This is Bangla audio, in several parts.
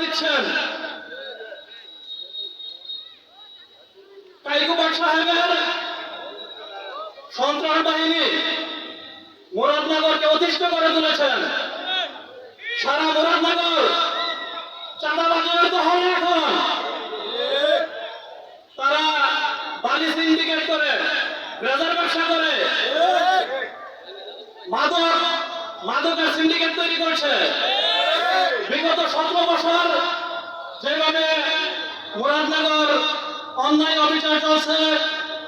দিচ্ছেন। কাইকুবাগ সাহেবের সন্ত্রাস বাহিনী মুরাদনগরকে অতিষ্ঠ করে তুলেছেন। সারা মুরাদনগর চাঁদাবাজের দখলে এখন। তারা বালি সিন্ডিকেট করে, রেজার ব্যবসা করে, মাদক, মাদকের সিন্ডিকেট তৈরি করছে। বিগত সতেরো বছর যেভাবে মুরাদনগর অন্যায় অবিচার চলছে,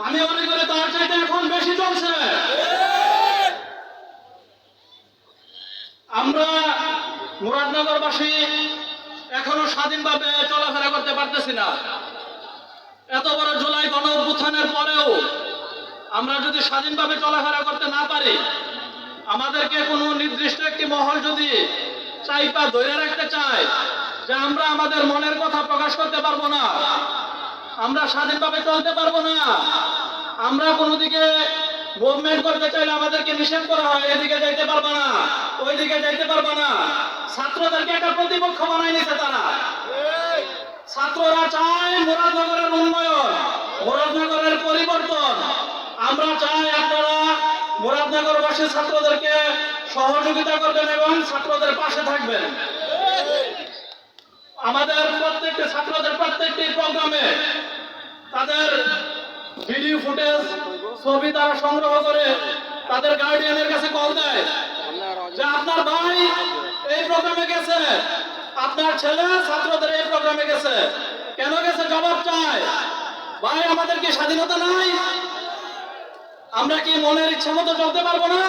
আমি মনে করি তার চাইতে এখন বেশি চলছে। আমরা মুরাদনগরবাসী এখনও স্বাধীনভাবে চলাফেরা করতে পারতেছি না। এত বড় জুলাই গণ অভ্যুত্থানের পরেও আমরা যদি স্বাধীনভাবে চলাফেরা করতে না পারি, আমাদেরকে কোনো নির্দিষ্ট একটি মহল যদি চাইপা ধরে রাখতে চায় যে আমরা আমাদের মনের কথা প্রকাশ করতে পারব না। আমরা স্বাধীনভাবে চলতে পারব না। আমরা কোনো দিকে মুভমেন্ট করতে চাইলে আমাদেরকে নিষেধ করা হয়, এদিকে যাইতে পারব না, ওইদিকে যাইতে পারব না। ছাত্রদেরকে একটা প্রতিপক্ষ বানাই নিছে তারা। ছাত্ররা চায় মুরাদনগরের উন্নয়ন, মুরাদনগরের পরিবর্তন। আমরা চাই আপনারা মুরাদনগরবাসী ছাত্রদেরকে সহযোগিতা করবেন এবং ছাত্রদের পাশে থাকবেন। আমাদের প্রত্যেকটি ছাত্রদের প্রত্যেকটি প্রোগ্রামে তাদের ভিডিও ফুটেজ, ছবি তারা সংগ্রহ করে তাদের গার্ডিয়ানের কাছে কল দেয় যে, আপনার ভাই এই প্রোগ্রামে গেছে, আপনার ছেলে ছাত্রদের এই প্রোগ্রামে গেছে, কেন গেছে, জবাব চায় ভাই, আমাদের কি স্বাধীনতা নাই? আমরা কি মনের ইচ্ছা মতো চলতে পারব না?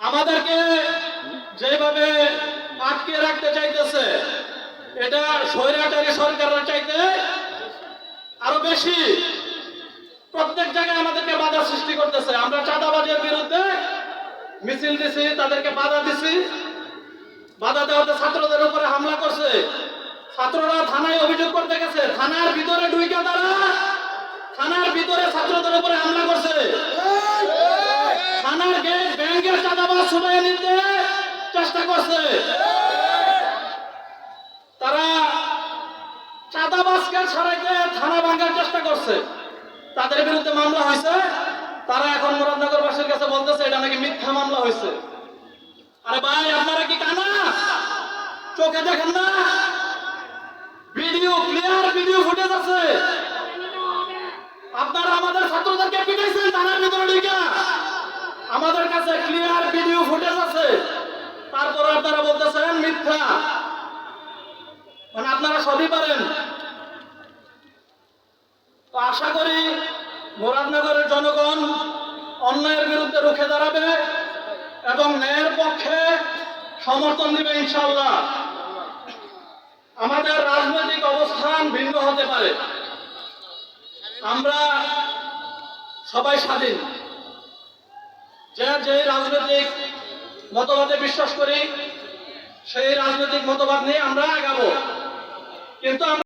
আমাদেরকে যেভাবে আটকে রাখতে চাইতেছে, এটা স্বৈরাচারী সরকারের চাইতে আরও বেশি। প্রত্যেক জায়গায় আমাদেরকে বাধা সৃষ্টি করতেছে। আমরা চাঁদাবাজের বিরুদ্ধে মিছিল দিছি, তাদেরকে বাধা দিছি। বাধা দেওয়াতে ছাত্রদের উপরে হামলা করছে। ছাত্ররা থানায় অভিযোগ করতে গেছে, থানার ভিতরে ঢুইকা তারা থানার ভিতরে ছাত্রদের উপরে হামলা করছে থানার গেট নিতে চেষ্টা করছে। তারা থানা চেষ্টা করছে। তাদের বিরুদ্ধে মামলা হয়েছে। তারা এখন কাছে বলতেছে, এটা নাকি মিথ্যা মামলা হয়েছে। আরে ভাই, আপনারা কি কানা? চোখে দেখেন না? ভিডিও ক্লিয়ার, ভিডিও ফুটেজ আছে। আপনারা আমাদের ছাত্রদেরকে পিটাইছেন, থানার ভিতরে ঢুকে আমাদের কাছে ক্লিয়ার ভিডিও ফুটেজ আছে তারপরে আপনারা বলতেছেন মিথ্যা মানে আপনারা সবই পারেন। তো আশা করি মুরাদনগরের জনগণ অন্যায়ের বিরুদ্ধে রুখে দাঁড়াবে এবং ন্যায়ের পক্ষে সমর্থন দিবে ইনশাল্লাহ আমাদের রাজনৈতিক অবস্থান ভিন্ন হতে পারে। আমরা সবাই স্বাধীন। যে যে রাজনৈতিক মতবাদে বিশ্বাস করি, সেই রাজনৈতিক মতবাদ নিয়ে আমরা আগাবো। কিন্তু